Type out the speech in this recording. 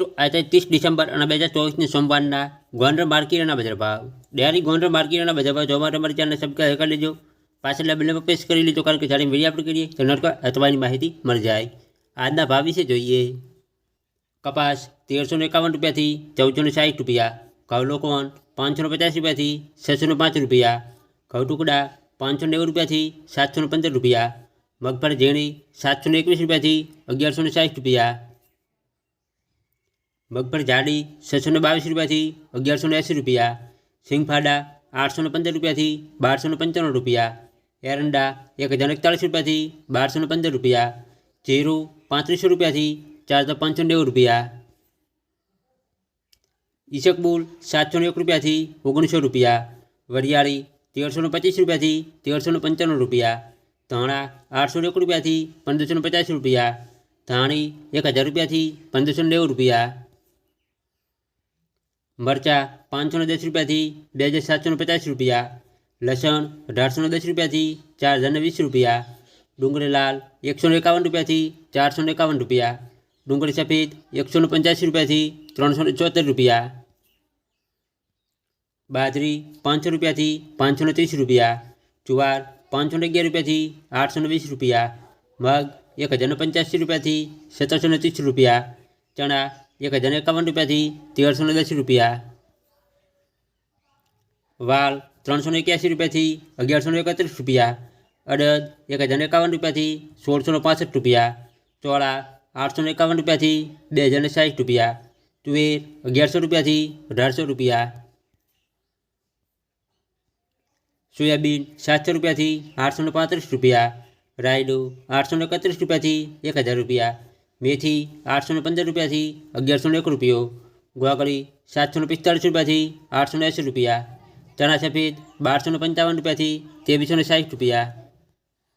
તો આજે ત્રીસ ડિસેમ્બર અને બે હજાર ચોવીસની સોમવારના ગોંડલ માર્કેટના બજાર ભાવ ડેરી ગોંડલ માર્કેટના બજાર ભાવ જોવા માટે અમારી ચેનલ સબસ્ક્રાઈબ કરી લેજો પાછળના બિલને પ્રેસ કરી લેજો કારણ કે જ્યારે વિડીયો આપણે કરીએ તો નટકો અથવાની માહિતી મળી જાય આજના ભાવ વિશે જોઈએ કપાસ તેરસો ને એકાવન રૂપિયાથી ચૌદસો ને સાઠ રૂપિયા ઘઉં લોકોન પાંચસો ને પચાસ રૂપિયાથી છસો ને પાંચ રૂપિયા ઘઉં ટુકડા પાંચસો નેવું રૂપિયાથી સાતસો ને પંદર રૂપિયા મગફળી ઝીણી સાતસો ને એકવીસ રૂપિયાથી અગિયારસો ને સાઠ રૂપિયા મગફળી જાડી છસો ને બાવીસ રૂપિયાથી અગિયારસો ને એંસી રૂપિયા સિંગફાડા આઠસો ને પંદર રૂપિયાથી બારસો ને પંચાણું રૂપિયા એરંડા એક હજાર એકતાળીસ રૂપિયાથી બારસો ને પંદર રૂપિયા જીરું પાંત્રીસો રૂપિયાથી ચારસો પાંચસો નેવું રૂપિયા ઈસકબુલ સાતસો ને એક રૂપિયાથી ઓગણીસો રૂપિયા વરિયાળી તેરસો ને પચીસ રૂપિયાથી તેરસો ને પંચાણું રૂપિયા ધાણા આઠસો ને એક રૂપિયાથી પંદરસો ને પચાસ રૂપિયા ધાણી એક હજાર રૂપિયાથી પંદરસો ને નેવું રૂપિયા મરચાં પાંચસો ને દસ રૂપિયાથી બે હજાર સાતસો ને પચાસ રૂપિયા લસણ અઢારસો ને દસ રૂપિયાથી ચાર હજાર ને વીસ રૂપિયા ડુંગળી લાલ એકસો ને એકાવન રૂપિયાથી ચારસો ને એકાવન રૂપિયા ડુંગળી સફેદ એકસો ને પંચ્યાસી રૂપિયાથી ત્રણસો ને ચોતેર રૂપિયા બાજરી પાંચસો રૂપિયાથી પાંચસો ને ત્રીસ રૂપિયા જુવાર પાંચસો ને અગિયાર રૂપિયાથી આઠસો ને વીસ રૂપિયા મગ એક હજાર ને પંચ્યાસી રૂપિયાથી સત્તરસો ને ત્રીસ રૂપિયા ચણા એક હજાર ને એકાવન રૂપિયાથી તેરસો ને દસ રૂપિયા વાલ ત્રણસો ને એક્યાસી રૂપિયાથી અગિયારસો ને એકત્રીસ રૂપિયા અડદ એક હજાર ને એકાવન રૂપિયાથી સોળસો ને પાસઠ રૂપિયા ચોળા આઠસો ને એકાવન રૂપિયાથી બે હજાર ને સાઠ રૂપિયા તુવેર અગિયારસો રૂપિયાથી અઢારસો રૂપિયા સોયાબીન સાતસો રૂપિયાથી આઠસો ને પાંત્રીસ રૂપિયા રાયડો આઠસો ને એકત્રીસ રૂપિયાથી એક હજાર રૂપિયા મેથી આઠસો પંદર રૂપિયાથી અગિયારસો એક રૂપિયો ગોવાકડી સાતસો પિસ્તાળીસ રૂપિયાથી આઠસો એંસી રૂપિયા, ચણા સફેદ બારસો પંચાવન રૂપિયાથી ત્રેવીસો સાઠ રૂપિયા